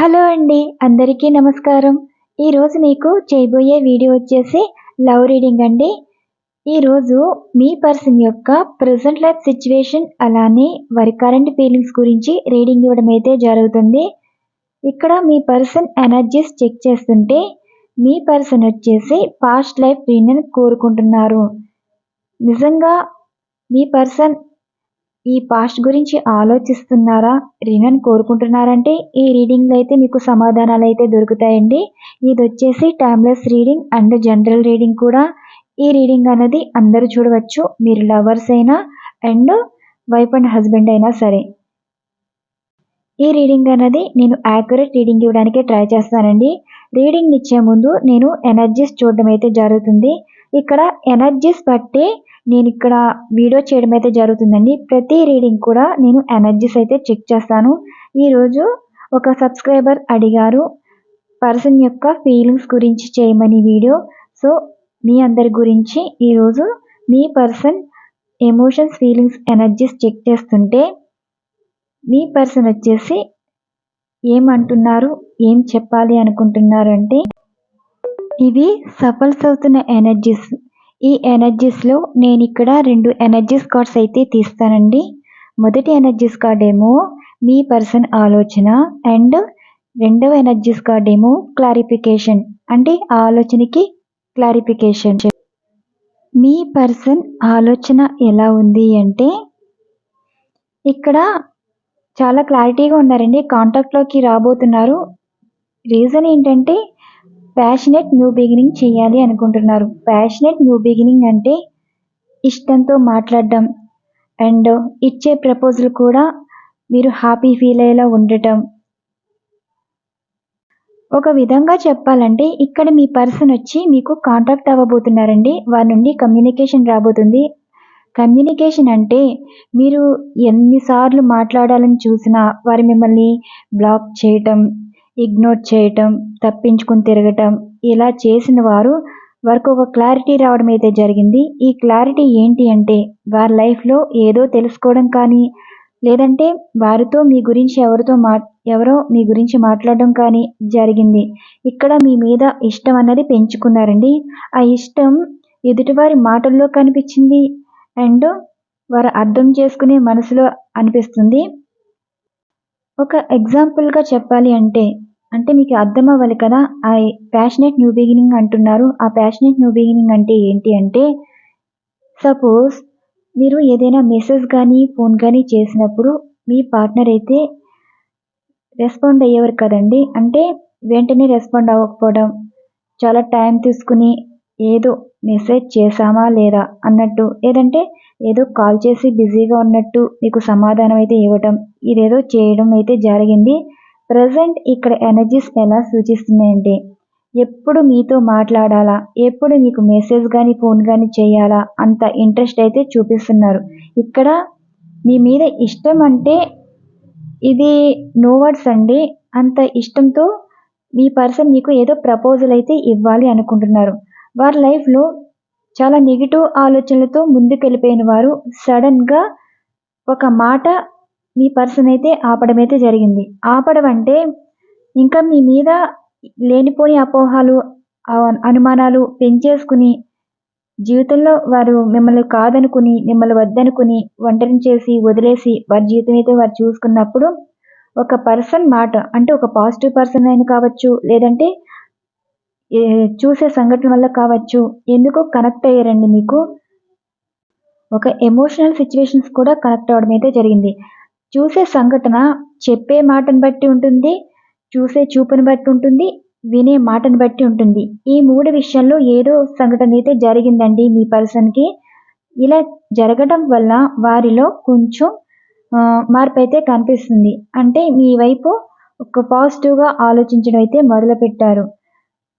Hello అండి అందరికీ నమస్కారం. ఈరోజు మీకు చేయబోయే వీడియో వచ్చేసి లవ్ రీడింగ్ అండి. ఈరోజు మీ పర్సన్ యొక్క ప్రజెంట్ లైఫ్ సిచ్యువేషన్ అలానే వారి కరెంట్ ఫీలింగ్స్ గురించి రీడింగ్ ఇవ్వడం అయితే జరుగుతుంది. ఇక్కడ మీ పర్సన్ ఎనర్జీస్ చెక్ చేస్తుంటే మీ పర్సన్ వచ్చేసి పాస్ట్ లైఫ్ రీనని కోరుకుంటున్నారు. నిజంగా మీ పర్సన్ ఈ పాస్ట్ గురించి ఆలోచిస్తున్నారా రీనని కోరుకుంటున్నారంటే ఈ రీడింగ్లో అయితే మీకు సమాధానాలు అయితే దొరుకుతాయండి. ఇది వచ్చేసి timeless reading and general reading కూడా. ఈ రీడింగ్ అనేది అందరూ చూడవచ్చు మీరు లవర్స్ అయినా అండ్ వైఫ్ అండ్ హస్బెండ్ అయినా సరే. ఈ రీడింగ్ అనేది నేను యాక్యురేట్ రీడింగ్ ఇవ్వడానికి ట్రై చేస్తానండి రీడింగ్ ఇచ్చే ముందు నేను ఎనర్జీస్ చూడడం అయితే జరుగుతుంది. ఇక్కడ ఎనర్జీస్ బట్టి నేను ఇక్కడ వీడియో చేయడం అయితే జరుగుతుందండి. ప్రతి రీడింగ్ కూడా నేను ఎనర్జీస్ అయితే చెక్ చేస్తాను. ఈరోజు ఒక సబ్స్క్రైబర్ అడిగారు పర్సన్ యొక్క ఫీలింగ్స్ గురించి చేయమని వీడియో సో మీ అందరి గురించి ఈరోజు మీ person emotions feelings energies check చేస్తుంటే మీ పర్సన్ వచ్చేసి ఏమంటున్నారు ఏం చెప్పాలి అనుకుంటున్నారు అంటే ఇవి సఫల్స్ అవుతున్న ఎనర్జీస్ ఈ ఎనర్జీస్లో నేను ఇక్కడ రెండు ఎనర్జీస్ కార్డ్స్ అయితే తీస్తానండి. మొదటి ఎనర్జీస్ కార్డ్ ఏమో మీ పర్సన్ ఆలోచన అండ్ రెండవ ఎనర్జీస్ కార్డ్ ఏమో క్లారిఫికేషన్ అంటే ఆలోచనకి క్లారిఫికేషన్ మీ పర్సన్ ఆలోచన ఎలా ఉంది అంటే ఇక్కడ చాలా క్లారిటీగా ఉన్నారండి. కాంటాక్ట్లోకి రాబోతున్నారు. రీజన్ ఏంటంటే ప్యాషనెట్ న్యూ బిగినింగ్ చేయాలి అనుకుంటున్నారు. ప్యాషనెట్ న్యూ బిగినింగ్ అంటే ఇష్టంతో మాట్లాడడం అండ్ ఇచ్చే ప్రపోజల్ కూడా మీరు హ్యాపీ ఫీల్ అయ్యేలా ఉండటం. ఒక విధంగా చెప్పాలంటే ఇక్కడ మీ పర్సన్ వచ్చి మీకు కాంటాక్ట్ అవ్వబోతున్నారండి. వారి నుండి కమ్యూనికేషన్ రాబోతుంది. కమ్యూనికేషన్ అంటే మీరు ఎన్నిసార్లు మాట్లాడాలని చూసినా వారు మిమ్మల్ని బ్లాక్ చేయటం ఇగ్నోర్ చేయటం తప్పించుకుని తిరగటం ఇలా చేసిన వారు వారికి ఒక క్లారిటీ రావడం అయితే జరిగింది. ఈ క్లారిటీ ఏంటి అంటే వారి లైఫ్లో ఏదో తెలుసుకోవడం కానీ లేదంటే వారితో మీ గురించి ఎవరితో మా ఎవరో మీ గురించి మాట్లాడడం కానీ జరిగింది. ఇక్కడ మీ మీద ఇష్టం అన్నది పెంచుకున్నారండి. ఆ ఇష్టం ఎదుటివారి మాటల్లో కనిపించింది అండ్ వారు అర్థం చేసుకునే మనసులో అనిపిస్తుంది. ఒక ఎగ్జాంపుల్గా చెప్పాలి అంటే అంటే మీకు అర్థం అవ్వాలి కదా ఆ ప్యాషనెట్ న్యూ బిగినింగ్ అంటున్నారు. ఆ ప్యాషనెట్ న్యూ బిగినింగ్ అంటే ఏంటి అంటే సపోజ్ మీరు ఏదైనా మెసేజ్ కానీ ఫోన్ కానీ చేసినప్పుడు మీ పార్ట్నర్ అయితే రెస్పాండ్ అయ్యేవారు కదండి. అంటే వెంటనే రెస్పాండ్ అవ్వకపోవడం చాలా టైం తీసుకుని ఏదో మెసేజ్ చేశామా లేదా అన్నట్టు లేదంటే ఏదో కాల్ చేసి బిజీగా ఉన్నట్టు మీకు సమాధానం అయితే ఇవ్వటం ఇదేదో చేయడం అయితే జరిగింది. ప్రజెంట్ ఇక్కడ ఎనర్జీస్ ఎలా సూచిస్తున్నాయంటే ఎప్పుడు మీతో మాట్లాడాలా ఎప్పుడు మీకు మెసేజ్ కానీ ఫోన్ కానీ చేయాలా అంత ఇంట్రెస్ట్ అయితే చూపిస్తున్నారు. ఇక్కడ మీ మీద ఇష్టం అంటే ఇది నో వర్డ్స్ అండి. అంత ఇష్టంతో మీ పర్సన్ మీకు ఏదో ప్రపోజల్ అయితే ఇవ్వాలి అనుకుంటున్నారు. వారి లైఫ్లో చాలా నెగిటివ్ ఆలోచనలతో ముందుకెళ్ళిపోయిన వారు సడన్గా ఒక మాట మీ పర్సన్ అయితే ఆపడం అయితే జరిగింది. ఆపడం అంటే ఇంకా మీ మీద లేనిపోని అపోహాలు అనుమానాలు పెంచేసుకుని జీవితంలో వారు మిమ్మల్ని కాదనుకుని మిమ్మల్ని వద్దనుకుని ఒంటరిని చేసి వదిలేసి వారి జీవితం అయితే వారు చూసుకున్నప్పుడు ఒక పర్సన్ మాట అంటే ఒక పాజిటివ్ పర్సన్ అయిన కావచ్చు లేదంటే చూసే సంఘటన వల్ల కావచ్చు. ఎందుకో కనెక్ట్ అయ్యారండి మీకు. ఒక ఎమోషనల్ సిచ్యువేషన్స్ కూడా కనెక్ట్ అవ్వడం అయితే జరిగింది. చూసే సంఘటన చెప్పే మాటను బట్టి ఉంటుంది చూసే చూపుని బట్టి ఉంటుంది వినే మాటను బట్టి ఉంటుంది. ఈ మూడు విషయాల్లో ఏదో సంఘటన అయితే జరిగిందండి మీ పర్సన్కి. ఇలా జరగడం వల్ల వారిలో కొంచెం మార్పు అయితే కనిపిస్తుంది. అంటే మీ వైపు ఒక పాజిటివ్గా ఆలోచించడం అయితే మొదలుపెట్టారు.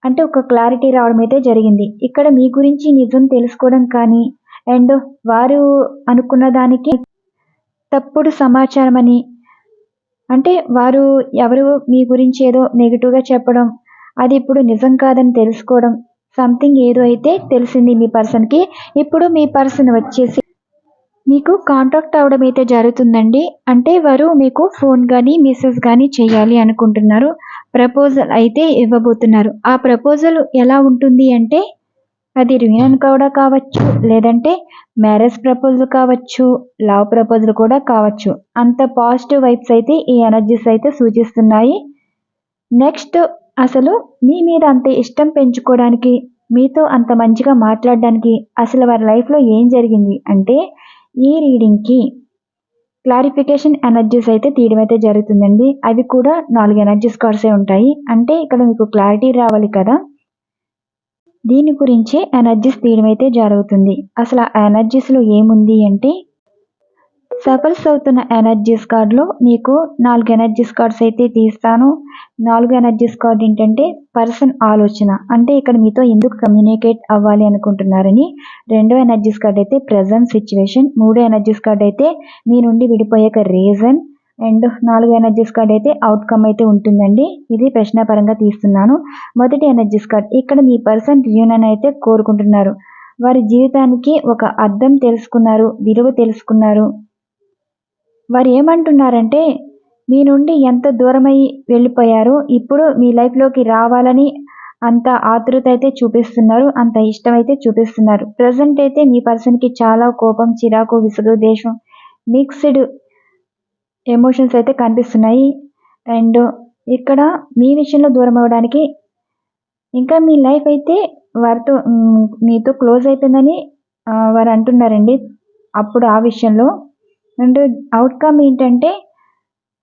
అంటే ఒక క్లారిటీ రావడం అయితే జరిగింది. ఇక్కడ మీ గురించి నిజం తెలుసుకోవడం కానీ అండ్ వారు అనుకున్న దానికి తప్పుడు సమాచారం అని అంటే వారు ఎవరు మీ గురించి ఏదో నెగిటివ్గా చెప్పడం అది ఇప్పుడు నిజం కాదని తెలుసుకోవడం సంథింగ్ ఏదో అయితే తెలిసింది మీ పర్సన్కి ఇప్పుడు మీ పర్సన్ వచ్చేసి మీకు కాంటాక్ట్ అవ్వడం అయితే జరుగుతుందండి. అంటే వారు మీకు ఫోన్ కానీ మెసేజ్ కానీ చేయాలి అనుకుంటున్నారు. ప్రపోజల్ అయితే ఇవ్వబోతున్నారు. ఆ ప్రపోజల్ ఎలా ఉంటుంది అంటే అది రియూనియన్ కూడా కావచ్చు లేదంటే మ్యారేజ్ ప్రపోజల్ కావచ్చు లవ్ ప్రపోజల్ కూడా కావచ్చు. అంత పాజిటివ్ వైబ్స్ అయితే ఈ ఎనర్జీస్ అయితే సూచిస్తున్నాయి. నెక్స్ట్ అసలు మీ మీద అంత ఇష్టం పెంచుకోవడానికి మీతో అంత మంచిగా మాట్లాడడానికి అసలు వారి లైఫ్లో ఏం జరిగింది అంటే ఈ రీడింగ్కి క్లారిఫికేషన్ ఎనర్జీస్ అయితే తీయడం అయితే జరుగుతుందండి. అవి కూడా నాలుగు ఎనర్జీస్ కార్డ్సే ఉంటాయి. అంటే ఇక్కడ మీకు క్లారిటీ రావాలి కదా. దీని గురించే ఎనర్జీస్ తీయడం అయితే జరుగుతుంది. అసలు ఆ ఎనర్జీస్లో ఏముంది అంటే సఫల్స్ అవుతున్న ఎనర్జీస్ కార్డ్లో మీకు నాలుగు ఎనర్జీస్ కార్డ్స్ అయితే తీస్తాను. నాలుగు ఎనర్జీస్ కార్డ్ ఏంటంటే పర్సన్ ఆలోచన. అంటే ఇక్కడ మీతో ఎందుకు కమ్యూనికేట్ అవ్వాలి అనుకుంటున్నారని రెండో ఎనర్జీస్ కార్డ్ అయితే ప్రజెంట్ సిచ్యువేషన్. మూడో ఎనర్జీస్ కార్డ్ అయితే మీ నుండి విడిపోయాక రీజన్. అండ్ నాలుగు ఎనర్జీస్ కార్డ్ అయితే అవుట్కమ్ అయితే ఉంటుందండి. ఇది ప్రశ్నపరంగా తీస్తున్నాను. మొదటి ఎనర్జీస్ కార్డ్. ఇక్కడ మీ పర్సన్ రియూనియన్ అయితే కోరుకుంటున్నారు. వారి జీవితానికి ఒక అర్థం తెలుసుకున్నారు విలువ తెలుసుకున్నారు. వారు ఏమంటున్నారంటే మీ నుండి ఎంత దూరమై వెళ్ళిపోయారో ఇప్పుడు మీ లైఫ్లోకి రావాలని అంత ఆతృత అయితే చూపిస్తున్నారు అంత ఇష్టం అయితే చూపిస్తున్నారు. ప్రజెంట్ అయితే మీ పర్సన్కి చాలా కోపం చిరాకు విసుగు దేశం మిక్స్డ్ ఎమోషన్స్ అయితే కనిపిస్తున్నాయి. అండ్ ఇక్కడ మీ విషయంలో దూరం అవ్వడానికి ఇంకా మీ లైఫ్ అయితే వారితో మీతో క్లోజ్ అయిపోయిందని వారు అంటున్నారండి. అప్పుడు ఆ విషయంలో అండ్ అవుట్కమ్ ఏంటంటే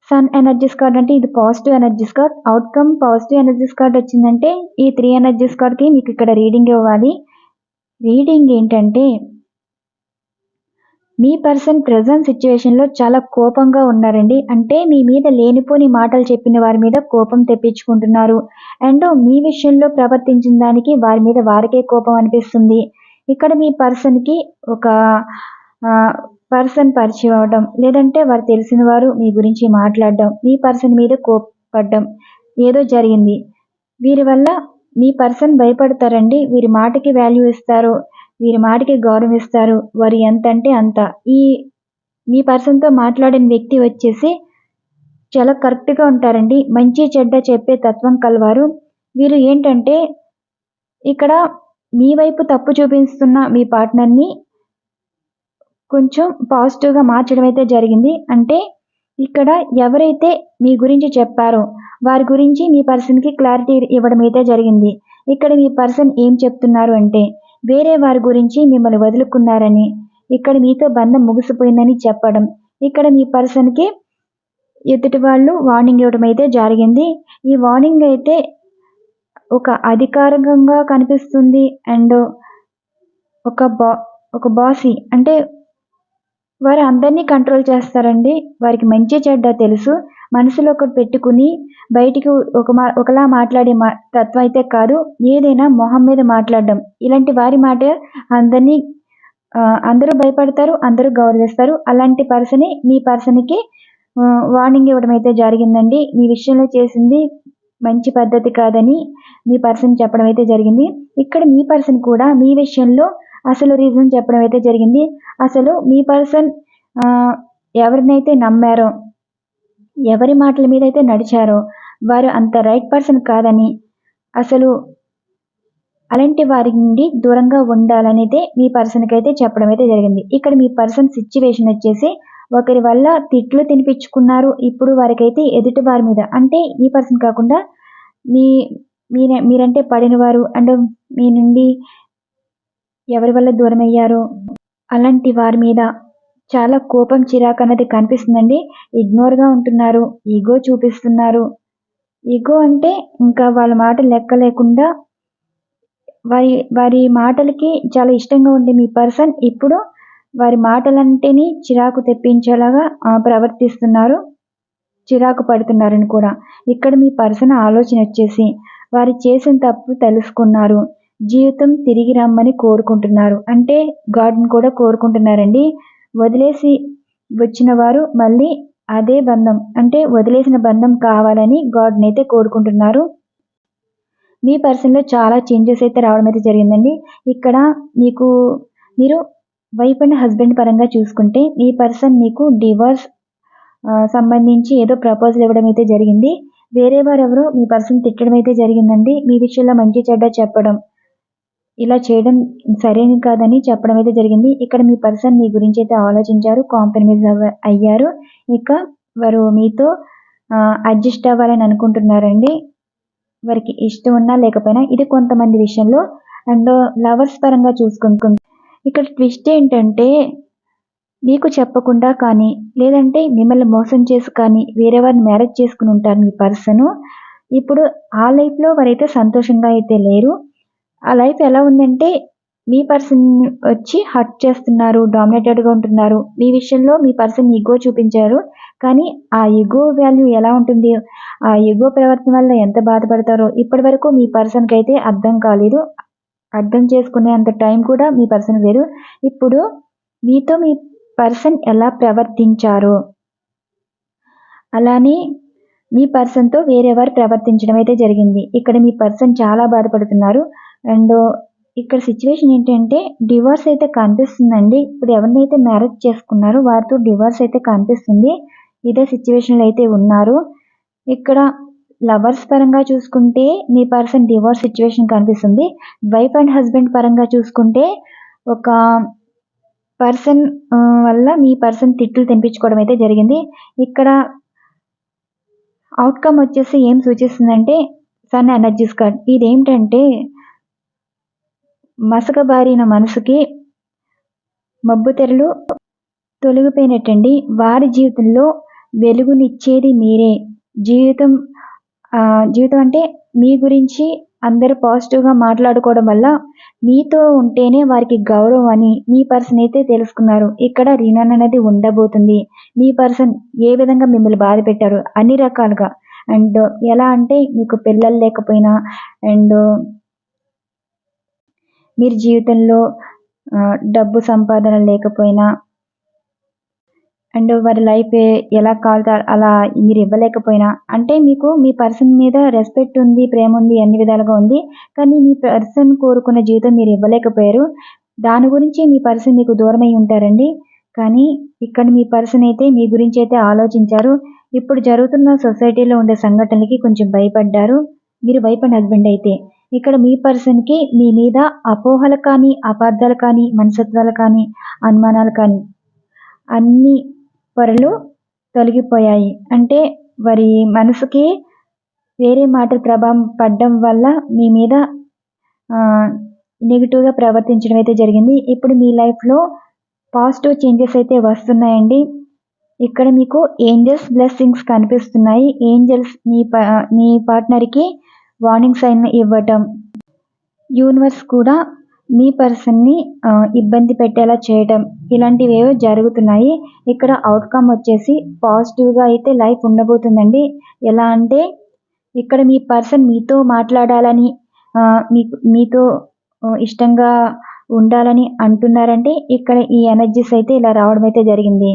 సన్ ఎనర్జీస్ కార్డ్ అంటే ఇది positive energies card outcome positive energies card వచ్చిందంటే ఈ త్రీ ఎనర్జీస్ కార్డ్కి మీకు ఇక్కడ రీడింగ్ ఇవ్వాలి. రీడింగ్ ఏంటంటే మీ పర్సన్ ప్రజెంట్ సిచ్యువేషన్లో చాలా కోపంగా ఉన్నారండి. అంటే మీ మీద లేనిపోని మాటలు చెప్పిన వారి మీద కోపం తెప్పించుకుంటున్నారు. అండ్ మీ విషయంలో ప్రవర్తించిన దానికి వారి మీద వారికే కోపం అనిపిస్తుంది. ఇక్కడ మీ పర్సన్కి ఒక పర్సన్ పరిచయం అవడం లేదంటే వారు తెలిసిన వారు మీ గురించి మాట్లాడడం మీ పర్సన్ మీద కోపడ్డం ఏదో జరిగింది. వీరి వల్ల మీ పర్సన్ భయపడతారండి. వీరి మాటకి వాల్యూ ఇస్తారు వీరి మాటకి గౌరవం ఇస్తారు. వారు ఎంత అంటే అంత. ఈ మీ పర్సన్తో మాట్లాడిన వ్యక్తి వచ్చేసి చాలా కరెక్ట్గా ఉంటారండి. మంచి చెడ్డ చెప్పే తత్వం కలవారు. వీరు ఏంటంటే ఇక్కడ మీ వైపు తప్పు చూపిస్తున్న మీ పార్ట్నర్ని కొంచెం పాజిటివ్గా మార్చడం అయితే జరిగింది. అంటే ఇక్కడ ఎవరైతే మీ గురించి చెప్పారో వారి గురించి మీ పర్సన్కి క్లారిటీ ఇవ్వడం అయితే జరిగింది. ఇక్కడ మీ పర్సన్ ఏం చెప్తున్నారు అంటే వేరే వారి గురించి మిమ్మల్ని వదులుకున్నారని ఇక్కడ మీతో బంధం ముగిసిపోయిందని చెప్పడం. ఇక్కడ మీ పర్సన్కి ఎదుటి వాళ్ళు వార్నింగ్ ఇవ్వడం అయితే జరిగింది. ఈ వార్నింగ్ అయితే ఒక అధికారికంగా కనిపిస్తుంది. అండ్ ఒక బా ఒక బాసీ అంటే వారు అందరినీ కంట్రోల్ చేస్తారండి. వారికి మంచి చెడ్డ తెలుసు. మనసులో ఒకటి పెట్టుకుని బయటికి ఒక మా ఒకలా మాట్లాడే మా తత్వం అయితే కాదు. ఏదైనా మొహం మీద మాట్లాడడం. ఇలాంటి వారి మాట అందరినీ అందరూ భయపడతారు అందరూ గౌరవిస్తారు. అలాంటి పర్సనే మీ పర్సన్కి వార్నింగ్ ఇవ్వడం అయితే జరిగిందండి. మీ విషయంలో చేసింది మంచి పద్ధతి కాదని మీ పర్సన్ చెప్పడం అయితే జరిగింది. ఇక్కడ మీ పర్సన్ కూడా మీ విషయంలో అసలు రీజన్ చెప్పడం అయితే జరిగింది. అసలు మీ పర్సన్ ఎవరినైతే నమ్మారో ఎవరి మాటల మీద అయితే నడిచారో వారు అంత రైట్ పర్సన్ కాదని అసలు అలాంటి వారి నుండి దూరంగా ఉండాలనేదే మీ పర్సన్కి అయితే చెప్పడం అయితే జరిగింది. ఇక్కడ మీ పర్సన్ సిచ్యువేషన్ వచ్చేసి ఒకరి వల్ల తిట్లు తినిపించుకున్నారు ఇప్పుడు వారికైతే ఎదుటి వారి మీద. అంటే ఈ పర్సన్ కాకుండా మీ మీరంటే పడిన వారు అండ్ మీ నుండి ఎవరి వల్ల దూరం అయ్యారో అలాంటి వారి మీద చాలా కోపం చిరాకు అనేది కనిపిస్తుందండి. ఇగ్నోర్గా ఉంటున్నారు. ఈగో చూపిస్తున్నారు. ఈగో అంటే ఇంకా వాళ్ళ మాట లెక్క లేకుండా వారి వారి మాటలకి చాలా ఇష్టంగా ఉండే మీ పర్సన్ ఇప్పుడు వారి మాటలంటేనే చిరాకు తెప్పించేలాగా ప్రవర్తిస్తున్నారు. చిరాకు పడుతున్నారని కూడా. ఇక్కడ మీ పర్సన్ ఆలోచన వచ్చేసి వారు చేసిన తప్పు తెలుసుకున్నారు. జీవితం తిరిగి రమ్మని కోరుకుంటున్నారు. అంటే గాడ్ని కూడా కోరుకుంటున్నారండి. వదిలేసి వచ్చిన వారు మళ్ళీ అదే బంధం. అంటే వదిలేసిన బంధం కావాలని గాడ్ని అయితే కోరుకుంటున్నారు. మీ పర్సన్లో చాలా చేంజెస్ అయితే రావడం అయితే జరిగిందండి. ఇక్కడ మీకు మీరు వైఫ్ అండ్ హస్బెండ్ పరంగా చూసుకుంటే ఈ పర్సన్ మీకు డివోర్స్ సంబంధించి ఏదో ప్రపోజల్ ఇవ్వడం అయితే జరిగింది. వేరే వారెవరో మీ పర్సన్ తిట్టడం అయితే జరిగిందండి. మీ విషయంలో మంచి చెడ్డ చెప్పడం. ఇలా చేయడం సరైనది కాదని చెప్పడం అయితే జరిగింది. ఇక్కడ మీ పర్సన్ మీ గురించి అయితే ఆలోచించారు. కాంప్రమైజ్ అవ్వ అయ్యారు. ఇక వారు మీతో అడ్జస్ట్ అవ్వాలని అనుకుంటున్నారండి. వారికి ఇష్టం ఉన్నా లేకపోయినా ఇది కొంతమంది విషయంలో అండ్ లవర్స్ పరంగా చూసుకుంటుంది. ఇక్కడ ట్విస్ట్ ఏంటంటే మీకు చెప్పకుండా కానీ లేదంటే మిమ్మల్ని మోసం చేసి కానీ వేరే వారిని మ్యారేజ్ చేసుకుని ఉంటారు మీ పర్సను. ఇప్పుడు ఆ లైఫ్లో వారైతే సంతోషంగా అయితే లేరు. ఆ లైఫ్ ఎలా ఉందంటే మీ పర్సన్ వచ్చి హర్ట్ చేస్తున్నారు డామినేటెడ్గా ఉంటున్నారు. మీ విషయంలో మీ పర్సన్ ఈగో చూపించారు. కానీ ఆ ఈగో వాల్యూ ఎలా ఉంటుంది? ఆ ఈగో ప్రవర్తన వల్ల ఎంత బాధపడతారో ఇప్పటి వరకు మీ పర్సన్కి అయితే అర్థం కాలేదు. అర్థం చేసుకునే అంత టైం కూడా మీ పర్సన్ వేరు. ఇప్పుడు మీతో మీ పర్సన్ ఎలా ప్రవర్తించారు? అలానే మీ పర్సన్తో వేరేవారు ప్రవర్తించడం అయితే జరిగింది. ఇక్కడ మీ పర్సన్ చాలా బాధపడుతున్నారు. అండ్ ఇక్కడ సిచ్యువేషన్ ఏంటంటే డివోర్స్ అయితే కనిపిస్తుందండి. ఇప్పుడు ఎవరినైతే మ్యారేజ్ చేసుకున్నారో వారితో డివోర్స్ అయితే కనిపిస్తుంది. ఇదే సిచ్యువేషన్లో అయితే ఉన్నారు. ఇక్కడ లవర్స్ పరంగా చూసుకుంటే మీ పర్సన్ డివోర్స్ సిచ్యువేషన్ కనిపిస్తుంది. వైఫ్ అండ్ హస్బెండ్ పరంగా చూసుకుంటే ఒక పర్సన్ వల్ల మీ పర్సన్ తిట్లు తినిపించుకోవడం అయితే జరిగింది. ఇక్కడ అవుట్కమ్ వచ్చేసి ఏం సూచిస్తుందంటే సన్ ఎనర్జీస్ కార్డ్ ఇదేంటంటే మసకబారిన మనసుకి మబ్బు తెరలు తొలగిపోయినట్టండి. వారి జీవితంలో వెలుగునిచ్చేది మీరే. జీవితం జీవితం అంటే మీ గురించి అందరూ పాజిటివ్గా మాట్లాడుకోవడం వల్ల మీతో ఉంటేనే వారికి గౌరవం అని మీ పర్సన్ అయితే తెలుసుకున్నారు. ఇక్కడ రీనన్ అనేది ఉండబోతుంది. మీ పర్సన్ ఏ విధంగా మిమ్మల్ని బాధ పెట్టారు? అన్ని రకాలుగా. అండ్ ఎలా అంటే మీకు పిల్లలు లేకపోయినా అండ్ మీరు జీవితంలో డబ్బు సంపాదన లేకపోయినా అండ్ వారి లైఫ్ ఎలా కావాలో అలా మీరు ఇవ్వలేకపోయినా అంటే మీకు మీ పర్సన్ మీద రెస్పెక్ట్ ఉంది ప్రేమ ఉంది అన్ని విధాలుగా ఉంది కానీ మీ పర్సన్ కోరుకున్న జీవితం మీరు ఇవ్వలేకపోయారు. దాని గురించి మీ పర్సన్ మీకు దూరమై ఉంటారండి. కానీ ఇక్కడ మీ పర్సన్ అయితే మీ గురించి అయితే ఆలోచించారు. ఇప్పుడు జరుగుతున్న సొసైటీలో ఉండే సంఘటనలకి కొంచెం భయపడ్డారు. మీరు భయపడిన హస్బెండ్ అయితే ఇక్కడ మీ పర్సన్కి మీ మీద అపోహలు కానీ అపార్థాలు కానీ మనసత్వాలు కానీ అనుమానాలు కానీ అన్ని పొరలు తొలగిపోయాయి. అంటే వారి మనసుకి వేరే మాట ప్రభావం పడడం వల్ల మీ మీద నెగిటివ్గా ప్రవర్తించడం అయితే జరిగింది. ఇప్పుడు మీ లైఫ్లో పాజిటివ్ చేంజెస్ అయితే వస్తున్నాయండి. ఇక్కడ మీకు ఏంజల్స్ బ్లెస్సింగ్స్ కనిపిస్తున్నాయి. ఏంజల్స్ మీ ప మీ పార్ట్నర్కి వార్నింగ్ సైన్ ఇవ్వటం. యూనివర్స్ కూడా మీ పర్సన్ని ఇబ్బంది పెట్టేలా చేయటం. ఇలాంటివి ఏవో జరుగుతున్నాయి. ఇక్కడ అవుట్కమ్ వచ్చేసి పాజిటివ్గా అయితే లైఫ్ ఉండబోతుందండి. ఎలా అంటే ఇక్కడ మీ పర్సన్ మీతో మాట్లాడాలని మీకు మీతో ఇష్టంగా ఉండాలని అంటున్నారంటే ఇక్కడ ఈ ఎనర్జీస్ అయితే ఇలా రావడం అయితే జరిగింది.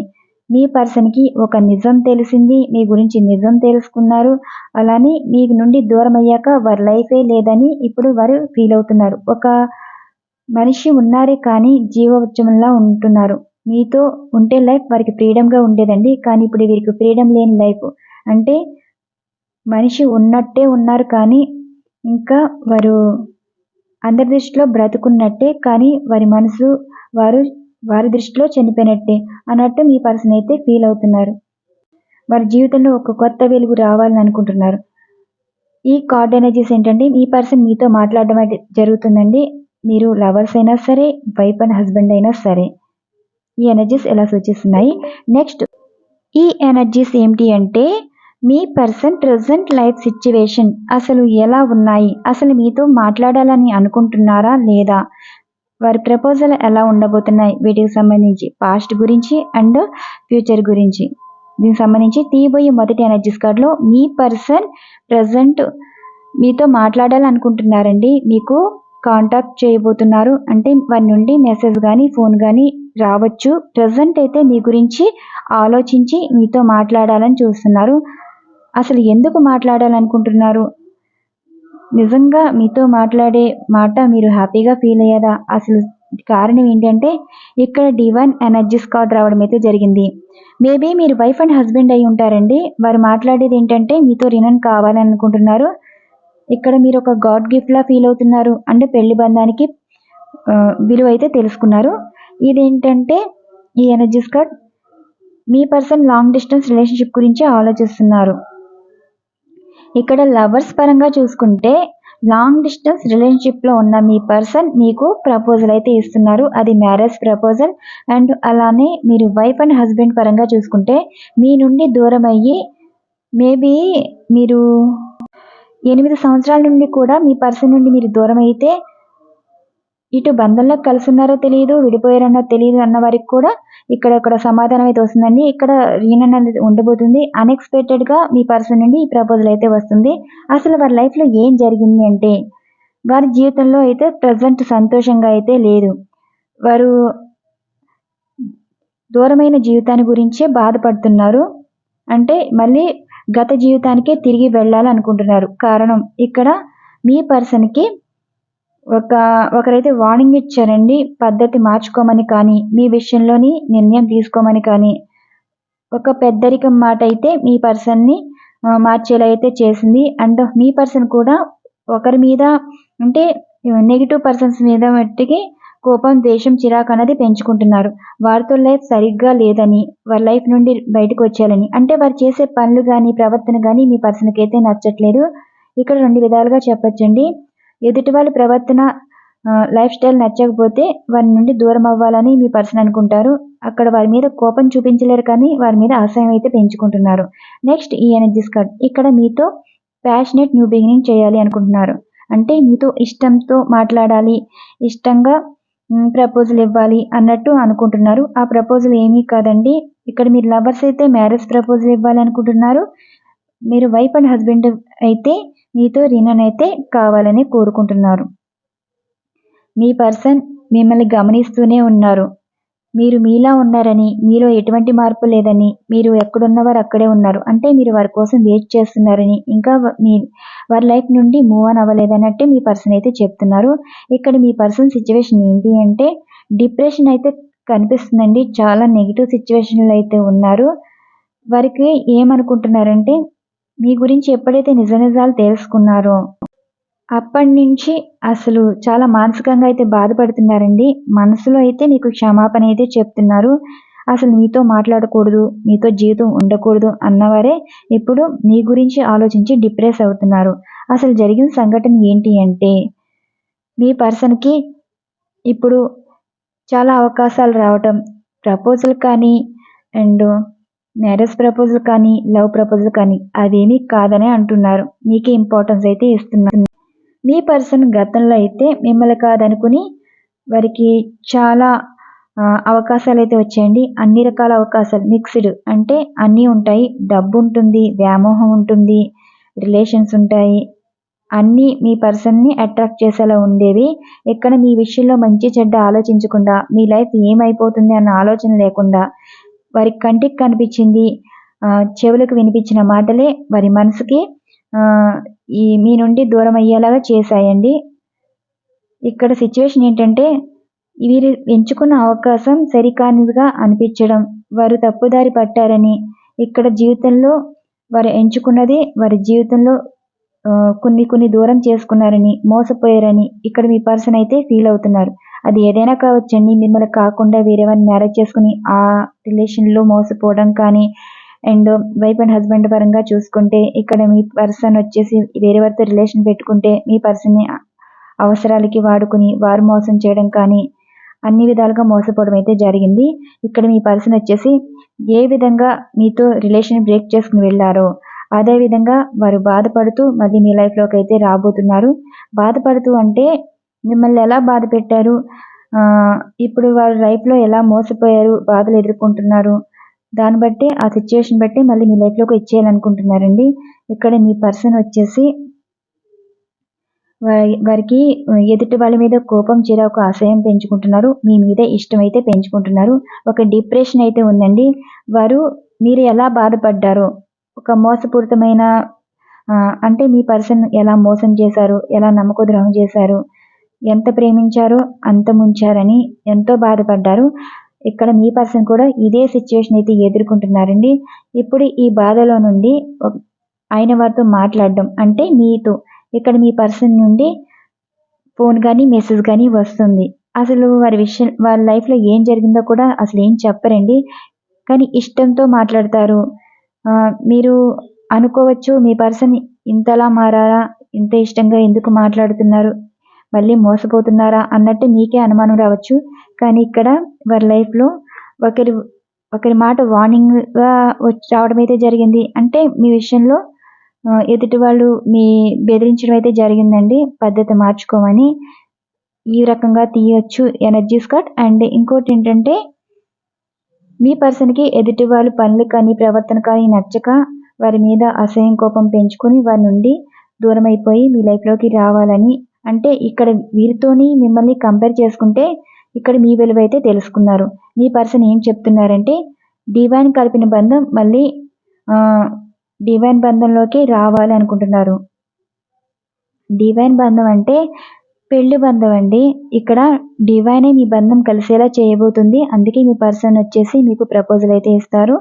మీ పర్సన్కి ఒక నిజం తెలిసింది మీ గురించి నిజం తెలుసుకున్నారు. అలానే మీ నుండి దూరం అయ్యాక వారి లైఫే లేదని ఇప్పుడు వారు ఫీల్ అవుతున్నారు. ఒక మనిషి ఉన్నారే కానీ జీవోత్సవంలా ఉంటున్నారు. మీతో ఉంటే లైఫ్ వారికి ఫ్రీడమ్గా ఉండేదండి. కానీ ఇప్పుడు వీరికి ఫ్రీడమ్ లేని లైఫ్. అంటే మనిషి ఉన్నట్టే ఉన్నారు కానీ ఇంకా వారు అందరి దృష్టిలో బ్రతుకున్నట్టే కానీ వారి మనసు వారు వారి దృష్టిలో చనిపోయినట్టే అన్నట్టు మీ పర్సన్ అయితే ఫీల్ అవుతున్నారు. వారి జీవితంలో ఒక కొత్త వెలుగు రావాలని అనుకుంటున్నారు. ఈ కార్డ్ ఎనర్జీస్ ఏంటంటే ఈ పర్సన్ మీతో మాట్లాడడం అయితే జరుగుతుందండి. మీరు లవర్స్ అయినా సరే వైఫ్ అండ్ హస్బెండ్ అయినా సరే ఈ ఎనర్జీస్ ఎలా సూచిస్తున్నాయి? నెక్స్ట్ ఈ ఎనర్జీస్ ఏమిటి అంటే మీ పర్సన్ ప్రజెంట్ లైఫ్ సిచ్యువేషన్ అసలు ఎలా ఉన్నాయి? అసలు మీతో మాట్లాడాలని అనుకుంటున్నారా లేదా? వారి ప్రపోజల్ ఎలా ఉండబోతున్నాయి? వీటికి సంబంధించి పాస్ట్ గురించి అండ్ ఫ్యూచర్ గురించి. దీనికి సంబంధించి తీయబోయే మొదటి ఎనర్జీస్ కార్డులో మీ పర్సన్ ప్రజెంట్ మీతో మాట్లాడాలనుకుంటున్నారండి. మీకు కాంటాక్ట్ చేయబోతున్నారు. అంటే వారి నుండి మెసేజ్ కానీ ఫోన్ కానీ రావచ్చు. ప్రజెంట్ అయితే మీ గురించి ఆలోచించి మీతో మాట్లాడాలని చూస్తున్నారు. అసలు ఎందుకు మాట్లాడాలనుకుంటున్నారు? నిజంగా మీతో మాట్లాడే మాట మీరు హ్యాపీగా ఫీల్ అయ్యారా? అసలు కారణం ఏంటంటే ఇక్కడ డివైన్ ఎనర్జీస్ కార్డ్ రావడం అయితే జరిగింది. మేబీ మీరు వైఫ్ అండ్ హస్బెండ్ అయి ఉంటారండి. వారు మాట్లాడేది ఏంటంటే మీతో రినన్ కావాలని అనుకుంటున్నారు ఇక్కడ మీరు ఒక గాడ్ గిఫ్ట్లా ఫీల్ అవుతున్నారు. అంటే పెళ్ళి బంధానికి విలువ అయితే తెలుసుకున్నారు. ఇదేంటంటే ఈ ఎనర్జీస్ కార్డ్ మీ పర్సన్ లాంగ్ డిస్టెన్స్ రిలేషన్షిప్ గురించి ఆలోచిస్తున్నారు. ఇక్కడ లవర్స్ పరంగా చూసుకుంటే లాంగ్ డిస్టెన్స్ రిలేషన్షిప్లో ఉన్న మీ పర్సన్ మీకు ప్రపోజల్ అయితే ఇస్తున్నారు. అది మ్యారేజ్ ప్రపోజల్ అండ్ అలానే మీరు వైఫ్ అండ్ హస్బెండ్ పరంగా చూసుకుంటే మీ నుండి దూరం అయ్యి మేబీ మీరు ఎనిమిది సంవత్సరాల నుండి కూడా మీ పర్సన్ నుండి మీరు దూరం అయితే ఇటు బంధంలో కలిసిన్నారో తెలియదు విడిపోయారన్నో తెలియదు అన్న వారికి కూడా ఇక్కడ ఇక్కడ సమాధానం అయితే వస్తుందండి. ఇక్కడ రీనన్ అనేది ఉండబోతుంది. అన్ఎక్స్పెక్టెడ్గా మీ పర్సన్ నుండి ఈ ప్రపోజల్ అయితే వస్తుంది. అసలు వారి లైఫ్లో ఏం జరిగింది అంటే వారి జీవితంలో అయితే ప్రజెంట్ సంతోషంగా అయితే లేదు. వారు దూరమైన జీవితాన్ని గురించే బాధపడుతున్నారు. అంటే మళ్ళీ గత జీవితానికే తిరిగి వెళ్ళాలనుకుంటున్నారు. కారణం ఇక్కడ మీ పర్సన్కి ఒక ఒకరైతే వార్నింగ్ ఇచ్చారండి పద్ధతి మార్చుకోమని కానీ మీ విషయంలోని నిర్ణయం తీసుకోమని కానీ ఒక పెద్దరికం మాట అయితే మీ పర్సన్ని మార్చేలా అయితే చేసింది. అండ్ మీ పర్సన్ కూడా ఒకరి మీద అంటే నెగిటివ్ పర్సన్స్ మీద మట్టికి కోపం దేశం చిరాకు అనేది పెంచుకుంటున్నారు. వారితో లైఫ్ సరిగ్గా లేదని వారి లైఫ్ నుండి బయటకు వచ్చేయాలని. అంటే వారు చేసే పనులు కానీ ప్రవర్తన కానీ మీ పర్సన్కి అయితే నచ్చట్లేదు. ఇక్కడ రెండు విధాలుగా చెప్పొచ్చండి. ఎదుటి వాళ్ళ ప్రవర్తన లైఫ్ స్టైల్ నచ్చకపోతే వారి నుండి దూరం అవ్వాలని మీ పర్సన్ అనుకుంటారు. అక్కడ వారి మీద కోపం చూపించలేరు కానీ వారి మీద ఆశయం అయితే పెంచుకుంటున్నారు. నెక్స్ట్ ఈ ఎనర్జీస్ కార్డ్ ఇక్కడ మీతో ప్యాషనెట్ న్యూ బిగినింగ్ చేయాలి అనుకుంటున్నారు. అంటే మీతో ఇష్టంతో మాట్లాడాలి ఇష్టంగా ప్రపోజల్ ఇవ్వాలి అన్నట్టు అనుకుంటున్నారు. ఆ ప్రపోజల్ ఏమీ కాదండి. ఇక్కడ మీరు లవర్స్ అయితే మ్యారేజ్ ప్రపోజల్ ఇవ్వాలి అనుకుంటున్నారు. మీరు వైఫ్ అండ్ హస్బెండ్ అయితే మీతో రీనన్ అయితే కావాలని కోరుకుంటున్నారు. మీ పర్సన్ మిమ్మల్ని గమనిస్తూనే ఉన్నారు. మీరు మీలా ఉన్నారని మీలో ఎటువంటి మార్పు లేదని మీరు ఎక్కడున్నవారు అక్కడే ఉన్నారు. అంటే మీరు వారి కోసం వెయిట్ చేస్తున్నారని ఇంకా మీ వారి లైఫ్ నుండి మూవ్ ఆన్ అవ్వలేదన్నట్టే మీ పర్సన్ అయితే చెప్తున్నారు. ఇక్కడ మీ పర్సన్ సిచ్యువేషన్ ఏంటి అంటే డిప్రెషన్ అయితే కనిపిస్తుందండి. చాలా నెగిటివ్ సిచ్యువేషన్లో అయితే ఉన్నారు. వారికి ఏమనుకుంటున్నారంటే మీ గురించి ఎప్పుడైతే నిజ నిజాలు తెలుసుకున్నారో అప్పటి నుంచి అసలు చాలా మానసికంగా అయితే బాధపడుతున్నారండి. మనసులో అయితే నీకు క్షమాపణ అయితే చెప్తున్నారు. అసలు మీతో మాట్లాడకూడదు మీతో జీవితం ఉండకూడదు అన్నవారే ఇప్పుడు మీ గురించి ఆలోచించి డిప్రెస్ అవుతున్నారు. అసలు జరిగిన సంఘటన ఏంటి అంటే మీ పర్సన్కి ఇప్పుడు చాలా అవకాశాలు రావటం ప్రపోజల్ కానీ అండ్ మ్యారేజ్ ప్రపోజల్ కానీ లవ్ ప్రపోజల్ కానీ అవేమీ కాదనే అంటున్నారు. మీకే ఇంపార్టెన్స్ అయితే ఇస్తున్నారు మీ పర్సన్ గతంలో అయితే మిమ్మల్ని కాదనుకుని వారికి చాలా అవకాశాలు అయితే వచ్చాయండి. అన్ని రకాల అవకాశాలు మిక్స్డ్ అంటే అన్నీ ఉంటాయి. డబ్బు ఉంటుంది వ్యామోహం ఉంటుంది రిలేషన్స్ ఉంటాయి. అన్నీ మీ పర్సన్ని అట్రాక్ట్ చేసేలా ఉండేవి. ఎక్కడ మీ విషయంలో మంచి చెడ్డ ఆలోచించకుండా మీ లైఫ్ ఏమైపోతుంది అన్న ఆలోచన లేకుండా వారి కంటికి కనిపించింది చెవులకు వినిపించిన మాటలే వారి మనసుకి ఈ మీ నుండి దూరం అయ్యేలాగా చేశాయండి. ఇక్కడ సిచ్యువేషన్ ఏంటంటే వీరు ఎంచుకున్న అవకాశం సరికానిదిగా అనిపించడం వారు తప్పుదారి పట్టారని ఇక్కడ జీవితంలో వారు ఎంచుకున్నది వారి జీవితంలో కొన్ని కొన్ని దూరం చేసుకున్నారని మోసపోయారని ఇక్కడ మీ పర్సన్ అయితే ఫీల్ అవుతున్నారు. అది ఏదైనా కావచ్చండి. మిమ్మల్ని కాకుండా వేరే వారిని మ్యారేజ్ చేసుకుని ఆ రిలేషన్లో మోసపోవడం కానీ అండ్ వైఫ్ అండ్ హస్బెండ్ పరంగా చూసుకుంటే ఇక్కడ మీ పర్సన్ వచ్చేసి వేరే వారితో రిలేషన్ పెట్టుకుంటే మీ పర్సన్ని అవసరాలకి వాడుకుని వారు మోసం చేయడం కానీ అన్ని విధాలుగా మోసపోవడం అయితే జరిగింది. ఇక్కడ మీ పర్సన్ వచ్చేసి ఏ విధంగా మీతో రిలేషన్ బ్రేక్ చేసుకుని వెళ్ళారో అదే విధంగా వారు బాధపడుతూ మళ్ళీ మీ లైఫ్లోకి అయితే రాబోతున్నారు. బాధపడుతూ అంటే మిమ్మల్ని ఎలా బాధ పెట్టారు? ఇప్పుడు వారి లైఫ్లో ఎలా మోసపోయారు? బాధలు ఎదుర్కొంటున్నారు. దాన్ని బట్టి ఆ సిచ్యువేషన్ బట్టి మళ్ళీ మీ లైఫ్లోకి ఇచ్చేయాలనుకుంటున్నారండి ఇక్కడ మీ పర్సన్ వచ్చేసి వారి వారికి ఎదుటి వాళ్ళ మీద కోపం చిరాకు ఆశయం పెంచుకుంటున్నారు. మీ మీద ఇష్టం అయితే పెంచుకుంటున్నారు. ఒక డిప్రెషన్ అయితే ఉందండి. వారు మీరు ఎలా బాధపడ్డారో ఒక మోసపూరితమైన అంటే మీ పర్సన్ ఎలా మోసం చేశారు ఎలా నమ్మక ద్రోహం చేశారు ఎంత ప్రేమించారో అంత ముంచారని ఎంతో బాధపడ్డారు. ఇక్కడ మీ పర్సన్ కూడా ఇదే సిచ్యువేషన్ అయితే ఎదుర్కొంటున్నారండి. ఇప్పుడు ఈ బాధలో నుండి ఆయన వారితో మాట్లాడడం అంటే మీతో. ఇక్కడ మీ పర్సన్ నుండి ఫోన్ కానీ మెసేజ్ కానీ వస్తుంది. అసలు వారి విషయం వారి లైఫ్లో ఏం జరిగిందో కూడా అసలు ఏం చెప్పరండి. కానీ ఇష్టంతో మాట్లాడతారు. మీరు అనుకోవచ్చు మీ పర్సన్ ఇంతలా మారారా? ఇంత ఇష్టంగా ఎందుకు మాట్లాడుతున్నారు? మళ్ళీ మోసపోతున్నారా అన్నట్టు మీకే అనుమానం రావచ్చు. కానీ ఇక్కడ వారి లైఫ్లో ఒకరి ఒకరి మాట వార్నింగ్గా వచ్చి రావడం అయితే జరిగింది. అంటే మీ విషయంలో ఎదుటి వాళ్ళు మీ బెదిరించడం అయితే జరిగిందండి. పద్ధతి మార్చుకోమని ఈ రకంగా తీయొచ్చు ఎనర్జీస్ కట్ అండ్ ఇంకోటి ఏంటంటే మీ పర్సన్కి ఎదుటి వాళ్ళు పనులు కానీ ప్రవర్తన కానీ నచ్చక వారి మీద అసహ్యం కోపం పెంచుకొని వారి నుండి దూరం అయిపోయి మీ లైఫ్లోకి రావాలని అంటే ఇక్కడ వీరితోని మిమ్మల్ని కంపేర్ చేసుకుంటే ఇక్కడ మీ విలువ అయితే తెలుసుకున్నారు. మీ పర్సన్ ఏం చెప్తున్నారంటే డివైన్ కలిపిన బంధం మళ్ళీ డివైన్ బంధంలోకి రావాలి అనుకుంటున్నారు. డివైన్ బంధం అంటే పెళ్ళి బంధం అండి. ఇక్కడ డివైనే మీ బంధం కలిసేలా చేయబోతుంది. అందుకే మీ పర్సన్ వచ్చేసి మీకు ప్రపోజల్ అయితే ఇస్తారు.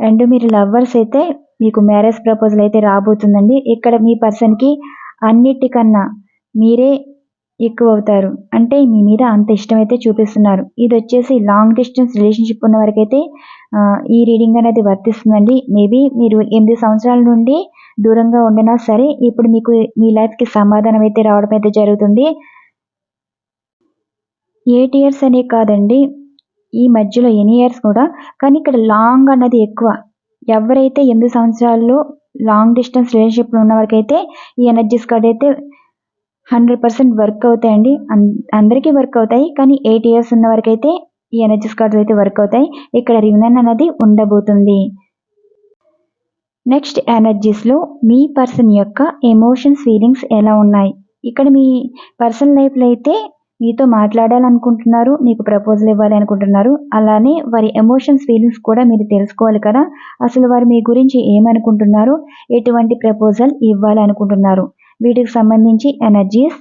అండ్ మీరు లవ్వర్స్ అయితే మీకు మ్యారేజ్ ప్రపోజల్ అయితే రాబోతుందండి. ఇక్కడ మీ పర్సన్కి అన్నిటికన్నా మీరే ఎక్కువ అవుతారు అంటే మీ మీద అంత ఇష్టం అయితే చూపిస్తున్నారు. ఇది వచ్చేసి లాంగ్ డిస్టెన్స్ రిలేషన్షిప్ ఉన్న వరకైతే ఈ రీడింగ్ అనేది వర్తిస్తుందండి. మేబీ మీరు ఎనిమిది సంవత్సరాల నుండి దూరంగా ఉండినా సరే ఇప్పుడు మీకు మీ లైఫ్కి సమాధానం అయితే రావడం అయితే జరుగుతుంది. ఎయిట్ ఇయర్స్ అనే కాదండి ఈ మధ్యలో ఎనీ ఇయర్స్ కూడా. కానీ ఇక్కడ లాంగ్ అన్నది ఎక్కువ. ఎవరైతే ఎనిమిది సంవత్సరాల్లో లాంగ్ డిస్టెన్స్ రిలేషన్షిప్లో ఉన్న వరకైతే ఈ ఎనర్జీస్ కార్డ్ అయితే హండ్రెడ్ పర్సెంట్ వర్క్ అవుతాయండి. అందరికీ వర్క్ అవుతాయి. కానీ ఎయిట్ ఇయర్స్ ఉన్న వరకైతే ఈ ఎనర్జీస్ కార్డ్స్ అయితే వర్క్ అవుతాయి. ఇక్కడ రివినన్ అనేది ఉండబోతుంది. నెక్స్ట్ ఎనర్జీస్లో మీ పర్సన్ యొక్క ఎమోషన్స్ ఫీలింగ్స్ ఎలా ఉన్నాయి? ఇక్కడ మీ పర్సనల్ లైఫ్లో అయితే మీతో మాట్లాడాలనుకుంటున్నారు మీకు ప్రపోజల్ ఇవ్వాలి అనుకుంటున్నారు అలానే వారి ఎమోషన్స్ ఫీలింగ్స్ కూడా మీరు తెలుసుకోవాలి కదా. అసలు వారు మీ గురించి ఏమనుకుంటున్నారు ఎటువంటి ప్రపోజల్ ఇవ్వాలి అనుకుంటున్నారు. వీటికి సంబంధించి ఎనర్జీస్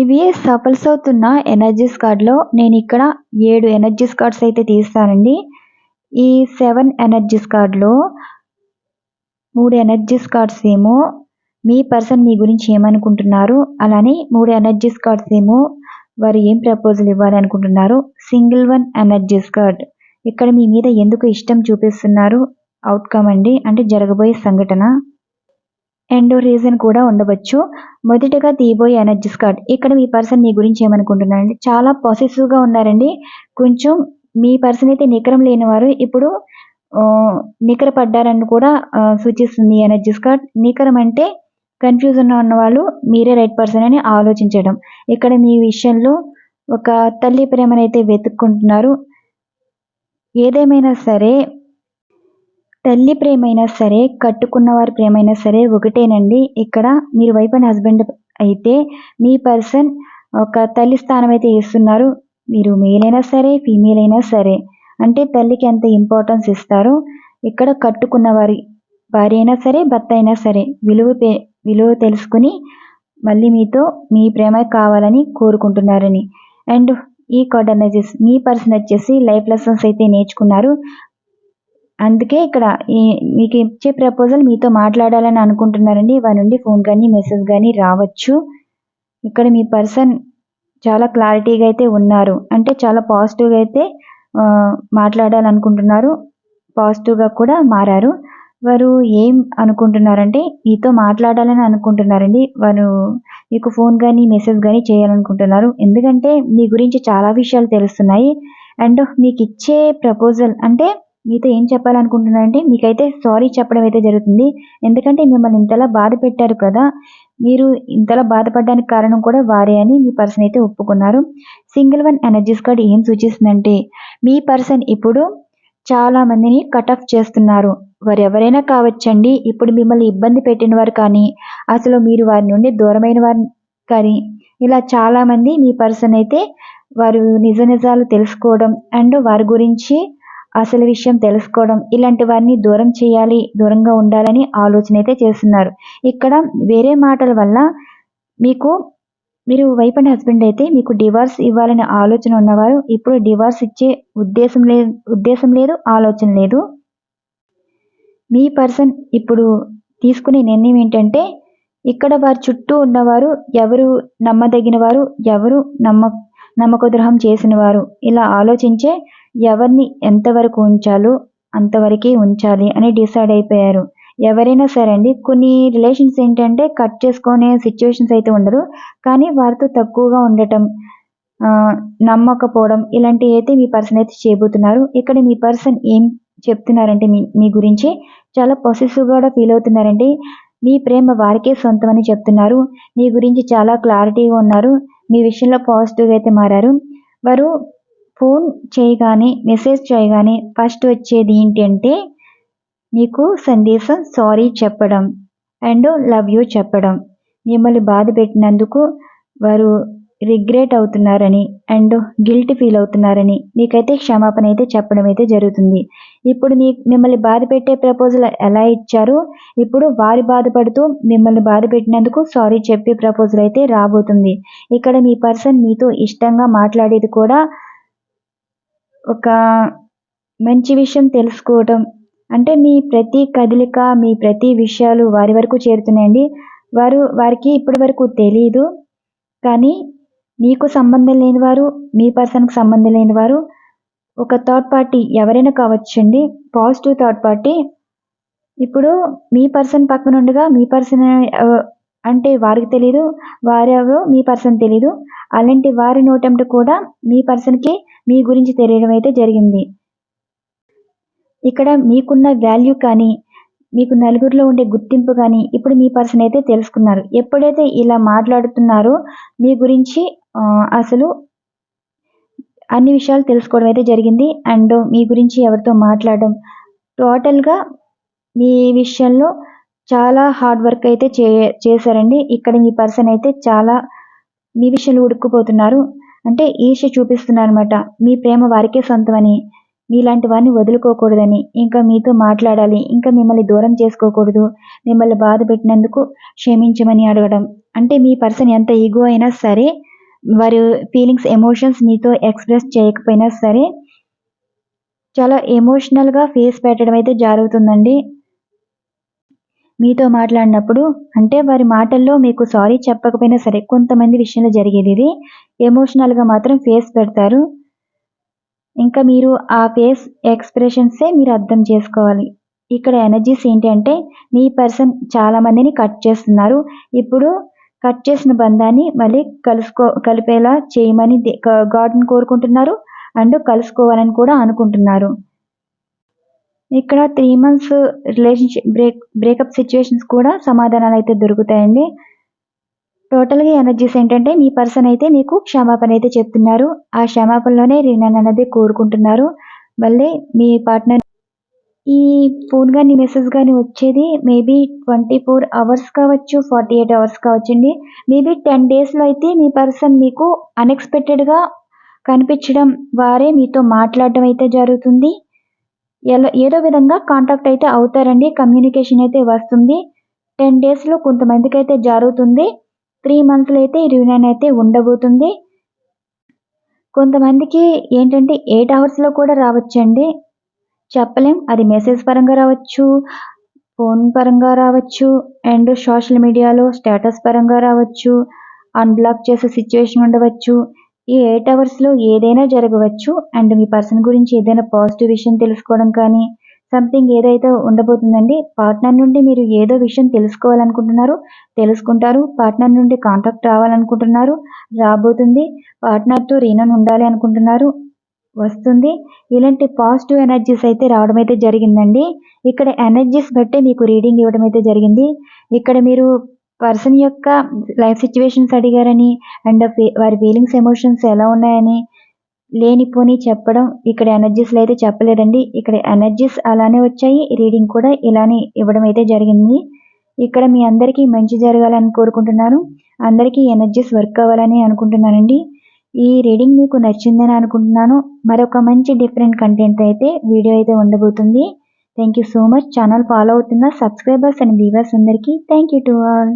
ఇవి సఫల్స్ అవుతున్న ఎనర్జీస్ కార్డ్లో నేను ఇక్కడ ఏడు ఎనర్జీస్ కార్డ్స్ అయితే తీస్తానండి. ఈ సెవెన్ ఎనర్జీస్ కార్డ్లో మూడు ఎనర్జీస్ కార్డ్స్ ఏమో మీ పర్సన్ మీ గురించి ఏమనుకుంటున్నారు? అలానే మూడు ఎనర్జీస్ కార్డ్స్ ఏమో వారు ఏం ప్రపోజల్ ఇవ్వాలి అనుకుంటున్నారు? Single one energies card. ఇక్కడ మీ మీద ఎందుకు ఇష్టం చూపిస్తున్నారు? అవుట్కమ్ అండి. అంటే జరగబోయే సంఘటన. అండ్ రీజన్ కూడా ఉండవచ్చు. మొదటగా తీయబోయే ఎనర్జీస్ కార్డ్. ఇక్కడ మీ పర్సన్ మీ గురించి ఏమనుకుంటున్నారండి చాలా పాజిటివ్గా ఉన్నారండి. కొంచెం మీ పర్సన్ అయితే నికరం లేనివారు. ఇప్పుడు నికర పడ్డారని కూడా సూచిస్తుంది ఎనర్జీస్ కార్డ్. నికరం అంటే కన్ఫ్యూజన్లో ఉన్న వాళ్ళు మీరే రైట్ పర్సన్ అని ఆలోచించడం. ఇక్కడ మీ విషయంలో ఒక తల్లి ప్రేమనైతే వెతుక్కుంటున్నారు. ఏదేమైనా సరే తల్లి ప్రేమైనా సరే కట్టుకున్న వారి ప్రేమైనా సరే ఒకటేనండి. ఇక్కడ మీరు వైఫ్ అండ్ హస్బెండ్ అయితే మీ పర్సన్ ఒక తల్లి స్థానం అయితే ఇస్తున్నారు. మీరు మేల్ అయినా సరే ఫీమేల్ అయినా సరే. అంటే తల్లికి ఎంత ఇంపార్టెన్స్ ఇస్తారో? ఇక్కడ కట్టుకున్న వారి భార్య అయినా సరే భర్త అయినా సరే విలువ పే- విలువ తెలుసుకుని మళ్ళీ మీతో మీ ప్రేమ కావాలని కోరుకుంటున్నారని. అండ్ ఈ కార్డ్ ఎనర్జీస్ మీ పర్సన్ వచ్చేసి లైఫ్ లెసన్స్ అయితే నేర్చుకున్నారు. అందుకే ఇక్కడ ఈ మీకు ఇచ్చే ప్రపోజల్ మీతో మాట్లాడాలని అనుకుంటున్నారండి. వారి నుండి ఫోన్ కానీ మెసేజ్ కానీ రావచ్చు. ఇక్కడ మీ పర్సన్ చాలా క్లారిటీగా అయితే ఉన్నారు. అంటే చాలా పాజిటివ్గా అయితే మాట్లాడాలనుకుంటున్నారు. పాజిటివ్గా కూడా మారారు. వారు ఏం అనుకుంటున్నారంటే మీతో మాట్లాడాలని అనుకుంటున్నారండి. వారు మీకు ఫోన్ కానీ మెసేజ్ కానీ చేయాలనుకుంటున్నారు. ఎందుకంటే మీ గురించి చాలా విషయాలు తెలుస్తున్నాయి. అండ్ మీకు ఇచ్చే ప్రపోజల్ అంటే మీతో ఏం చెప్పాలనుకుంటున్నారంటే మీకైతే సారీ చెప్పడం అయితే జరుగుతుంది. ఎందుకంటే మిమ్మల్ని ఇంతలా బాధ పెట్టారు కదా. మీరు ఇంతలా బాధపడడానికి కారణం కూడా వారే అని మీ పర్సన్ అయితే ఒప్పుకున్నారు. సింగిల్ వన్ ఎనర్జీస్ కార్డ్ ఏం సూచిస్తుందంటే మీ పర్సన్ ఇప్పుడు చాలా మందిని కట్ ఆఫ్ చేస్తున్నారు. వారు ఎవరైనా కావచ్చండి. ఇప్పుడు మిమ్మల్ని ఇబ్బంది పెట్టిన వారు కానీ అసలు మీరు వారి నుండి దూరమైన వారు కానీ ఇలా చాలామంది మీ పర్సన్ అయితే వారు నిజ నిజాలు తెలుసుకోవడం అండ్ వారి గురించి అసలు విషయం తెలుసుకోవడం ఇలాంటి వారిని దూరం చేయాలి దూరంగా ఉండాలని ఆలోచన అయితే చేస్తున్నారు. ఇక్కడ వేరే మాటల వల్ల మీకు మీరు వైఫ్ అండ్ హస్బెండ్ అయితే మీకు డివోర్స్ ఇవ్వాలనే ఆలోచన ఉన్నవారు ఇప్పుడు డివోర్స్ ఇచ్చే ఉద్దేశం లేదు ఉద్దేశం లేదు ఆలోచన లేదు. మీ పర్సన్ ఇప్పుడు తీసుకునే నిర్ణయం ఏంటంటే ఇక్కడ వారి చుట్టూ ఉన్నవారు ఎవరు నమ్మదగిన వారు ఎవరు నమ్మ నమ్మకద్రోహం చేసిన వారు ఇలా ఆలోచించే ఎవరిని ఎంతవరకు ఉంచాలో అంతవరకే ఉంచాలి అని డిసైడ్ అయిపోయారు. ఎవరైనా సరే అండి కొన్ని రిలేషన్స్ ఏంటంటే కట్ చేసుకునే సిచ్యువేషన్స్ అయితే ఉండదు. కానీ వారితో తక్కువగా ఉండటం నమ్మకపోవడం ఇలాంటివి అయితే మీ పర్సన్ అయితే చేయబోతున్నారు ఇక్కడ మీ పర్సన్ ఏం చెప్తున్నారంటే మీ మీ గురించి చాలా పొసెసివ్గా కూడా ఫీల్ అవుతున్నారండి. మీ ప్రేమ వారికే సొంతం అని చెప్తున్నారు. మీ గురించి చాలా క్లారిటీగా ఉన్నారు. మీ విషయంలో పాజిటివ్గా అయితే మారారు. వారు ఫోన్ చేయగానే మెసేజ్ చేయగానే ఫస్ట్ వచ్చేది ఏంటంటే మీకు సందేశం సారీ చెప్పడం అండ్ లవ్ యూ చెప్పడం. మిమ్మల్ని బాధ పెట్టినందుకు వారు రిగ్రెట్ అవుతున్నారని అండ్ గిల్ట్ ఫీల్ అవుతున్నారని మీకైతే క్షమాపణ అయితే చెప్పడం అయితే జరుగుతుంది. ఇప్పుడు మీ మిమ్మల్ని బాధ పెట్టే ప్రపోజల్ ఎలా ఇచ్చారు? ఇప్పుడు వారి బాధపడుతూ మిమ్మల్ని బాధ పెట్టినందుకు సారీ చెప్పే ప్రపోజల్ అయితే రాబోతుంది. ఇక్కడ మీ పర్సన్ మీతో ఇష్టంగా మాట్లాడేది కూడా ఒక మంచి విషయం తెలుసుకోవటం. అంటే మీ ప్రతి కదలిక మీ ప్రతి విషయాలు వారి వరకు చేరుతున్నాయండి. వారు వారికి ఇప్పటి వరకు తెలియదు కానీ మీకు సంబంధం లేని వారు మీ పర్సన్కి సంబంధం లేని వారు ఒక థర్డ్ పార్టీ ఎవరైనా కావచ్చండి. Positive third party. ఇప్పుడు మీ పర్సన్ పక్కన ఉండగా మీ పర్సన్ అంటే వారికి తెలియదు వారెవరో మీ పర్సన్ తెలీదు. అలాంటి వారి నోటంట కూడా మీ పర్సన్కి మీ గురించి తెలియడం అయితే జరిగింది. ఇక్కడ మీకున్న వాల్యూ కానీ మీకు నలుగురిలో ఉండే గుర్తింపు కానీ ఇప్పుడు మీ పర్సన్ అయితే తెలుసుకున్నారు. ఎప్పుడైతే ఇలా మాట్లాడుతున్నారో మీ గురించి అసలు అన్ని విషయాలు తెలుసుకోవడం అయితే జరిగింది. అండ్ మీ గురించి ఎవరితో మాట్లాడడం టోటల్గా మీ విషయంలో చాలా హార్డ్ వర్క్ అయితే చే చేశారండి. ఇక్కడ మీ పర్సన్ అయితే చాలా మీ విషయంలో ఉడుక్కుపోతున్నారు. అంటే ఈర్ష్య చూపిస్తున్నారు అనమాట మీ ప్రేమ వారికే సొంతమని మీలాంటి వారిని వదులుకోకూడదని ఇంకా మీతో మాట్లాడాలి ఇంకా మిమ్మల్ని దూరం చేసుకోకూడదు మిమ్మల్ని బాధ పెట్టినందుకు క్షమించమని అడగడం. అంటే మీ పర్సన్ ఎంత ఈగో అయినా సరే వారి ఫీలింగ్స్ ఎమోషన్స్ మీతో ఎక్స్ప్రెస్ చేయకపోయినా సరే చాలా ఎమోషనల్గా ఫేస్ పెట్టడం అయితే జరుగుతుందండి. మీతో మాట్లాడినప్పుడు అంటే వారి మాటల్లో మీకు సారీ చెప్పకపోయినా సరే కొంతమంది విషయంలో జరిగేది ఇది. ఎమోషనల్గా మాత్రం ఫేస్ పెడతారు. ఇంకా మీరు ఆ ఫేస్ ఎక్స్ప్రెషన్సే మీరు అర్థం చేసుకోవాలి. ఇక్కడ ఎనర్జీస్ ఏంటి అంటే మీ పర్సన్ చాలామందిని కట్ చేస్తున్నారు. ఇప్పుడు కట్ చేసిన బంధాన్ని మళ్ళీ కలుసుకో కలిపేలా చేయమని గాడ్ని కోరుకుంటున్నారు అండ్ కలుసుకోవాలని కూడా అనుకుంటున్నారు. ఇక్కడ three months relationship break breakup situations కూడా సమాధానాలు అయితే దొరుకుతాయండి. టోటల్గా ఎనర్జీస్ ఏంటంటే మీ పర్సన్ అయితే మీకు క్షమాపణ అయితే చెప్తున్నారు. ఆ క్షమాపణలోనే రీనన్ అనేది కోరుకుంటున్నారు. మళ్ళీ మీ పార్ట్నర్ ఈ ఫోన్ కానీ మెసేజ్ కానీ వచ్చేది మేబీ ట్వంటీ ఫోర్ అవర్స్ కావచ్చు ఫార్టీ ఎయిట్ అవర్స్ కావచ్చండి మేబీ టెన్ డేస్లో అయితే మీ పర్సన్ మీకు అన్ఎక్స్పెక్టెడ్గా కనిపించడం వారే మీతో మాట్లాడడం అయితే జరుగుతుంది. ఎలా ఏదో విధంగా కాంటాక్ట్ అయితే అవుతారండి కమ్యూనికేషన్ అయితే వస్తుంది. టెన్ డేస్లో కొంతమందికి అయితే జరుగుతుంది. త్రీ మంత్స్లో అయితే ఈ రియూనియన్ అయితే ఉండబోతుంది. కొంతమందికి ఏంటంటే ఎయిట్ అవర్స్లో కూడా రావచ్చండి. చెప్పలేం. అది మెసేజ్ పరంగా రావచ్చు ఫోన్ పరంగా రావచ్చు అండ్ సోషల్ మీడియాలో స్టేటస్ పరంగా రావచ్చు అన్బ్లాక్ చేసే సిచ్యువేషన్ ఉండవచ్చు. ఈ ఎయిట్ అవర్స్లో ఏదైనా జరగవచ్చు. అండ్ మీ పర్సన్ గురించి ఏదైనా పాజిటివ్ విషయం తెలుసుకోవడం కానీ సంథింగ్ ఏదైతే ఉండబోతుందండి పార్ట్నర్ నుండి మీరు ఏదో విషయం తెలుసుకోవాలనుకుంటున్నారు తెలుసుకుంటారు. పార్ట్నర్ నుండి కాంటాక్ట్ రావాలనుకుంటున్నారు రాబోతుంది. పార్ట్నర్తో రీనన్ ఉండాలి అనుకుంటున్నారు. వస్తుంది. ఇలాంటి పాజిటివ్ ఎనర్జీస్ అయితే రావడం అయితే జరిగిందండి. ఇక్కడ ఎనర్జీస్ బట్టే మీకు రీడింగ్ ఇవ్వడం అయితే జరిగింది. ఇక్కడ మీరు పర్సన్ యొక్క లైఫ్ సిచ్యువేషన్స్ అడిగారని అండ్ వారి ఫీలింగ్స్ ఎమోషన్స్ ఎలా ఉన్నాయని లేనిపోని చెప్పడం ఇక్కడ ఎనర్జీస్లో అయితే చెప్పలేదండి. ఇక్కడ ఎనర్జీస్ అలానే వచ్చాయి. రీడింగ్ కూడా ఇలానే ఇవ్వడం అయితే జరిగింది. ఇక్కడ మీ అందరికీ మంచి జరగాలని కోరుకుంటున్నాను. అందరికీ ఎనర్జీస్ వర్క్ అవ్వాలని అనుకుంటున్నానండి. ఈ రీడింగ్ మీకు నచ్చిందని అనుకుంటున్నాను. మరొక మంచి డిఫరెంట్ కంటెంట్ అయితే వీడియో అయితే ఉండబోతుంది. Thank you so much channel follow అవుతున్న సబ్స్క్రైబర్స్ అండ్ వ్యూవర్స్ అందరికీ థ్యాంక్ యూ టు ఆల్